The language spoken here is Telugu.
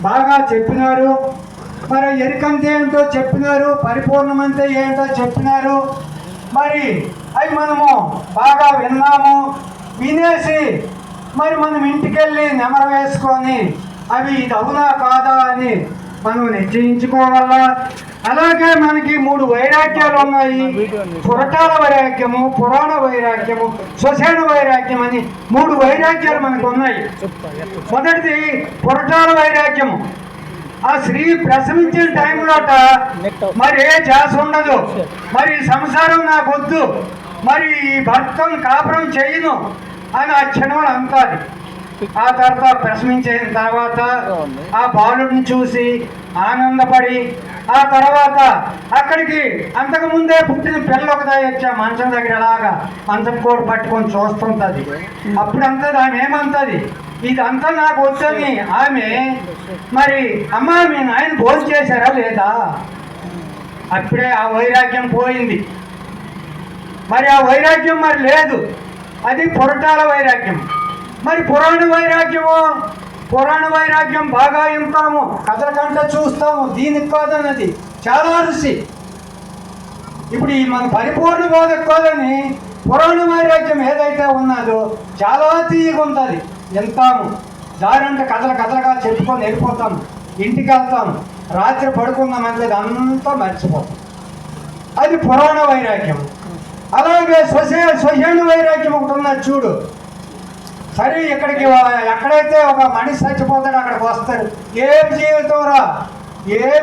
బాగా చెప్పినారు. మరి ఎరికంతే ఏంటో చెప్పినారు. పరిపూర్ణమంతే ఏంటో చెప్పినారు. మరి అవి మనము బాగా విన్నాము. వినేసి మరి మనం ఇంటికెళ్ళి నెమర వేసుకొని అవి ఇది అవునా కాదా అని మనం నిశ్చయించుకోవాలా? అలాగే మనకి మూడు వైరాగ్యాలు ఉన్నాయి పురటాల వైరాగ్యము పురాణ వైరాగ్యము శ్వశాన వైరాగ్యం అని మూడు వైరాగ్యాలు మనకు ఉన్నాయి. మొదటిది పురటాల వైరాగ్యము. ఆ స్త్రీ ప్రసవించిన టైంలోట మరి ఏ చేస ఉండదు. మరి సంసారం నాకు వద్దు మరి ఈ భర్తను కాపురం చేయను అని ఆ క్షణంలో అంటారు. ఆ తర్వాత ప్రసవించిన తర్వాత ఆ బాలుడిని చూసి ఆనందపడి ఆ తర్వాత అక్కడికి అంతకు ముందే పుట్టిన పిల్ల ఒకదా వచ్చా మంచం దగ్గర అలాగా మంచం కోడి పట్టుకొని చూస్తుంటుంది. అప్పుడు ఆమె ఏమంటుంది? ఇదంతా నాకు వచ్చని ఆమె మరి అమ్మా మీ నాయన భోజనం చేశారా లేదా? అప్పుడే ఆ వైరాగ్యం పోయింది. మరి ఆ వైరాగ్యం మరి లేదు. అది పురటాల వైరాగ్యం. మరి పురాణ వైరాగ్యము పురాణ వైరాగ్యం బాగా వింటాము కథల కంట చూస్తాము దీనికి కాదన్నది. చాలా రుచి. ఇప్పుడు ఈ మన పరిపూర్ణ బోధకు కాదని పురాణ వైరాగ్యం ఏదైతే ఉన్నదో చాలా తీయగా ఉంటుంది వింటాము. దారంటే కథలు కథలుగా చెప్పుకొని వెళ్ళిపోతాము ఇంటికి వెళ్తాము రాత్రి పడుకుందామంటే అంతా మర్చిపోతాం. అది పురాణ వైరాగ్యం. అలాగే స్వశ స్వశేణ వైరాగ్యం ఒకటి ఉన్నది చూడు. సరే ఇక్కడికి ఎక్కడైతే ఒక మనిషి చచ్చిపోతాడో అక్కడికి వస్తారు. ఏం జీవితం రా? ఏమి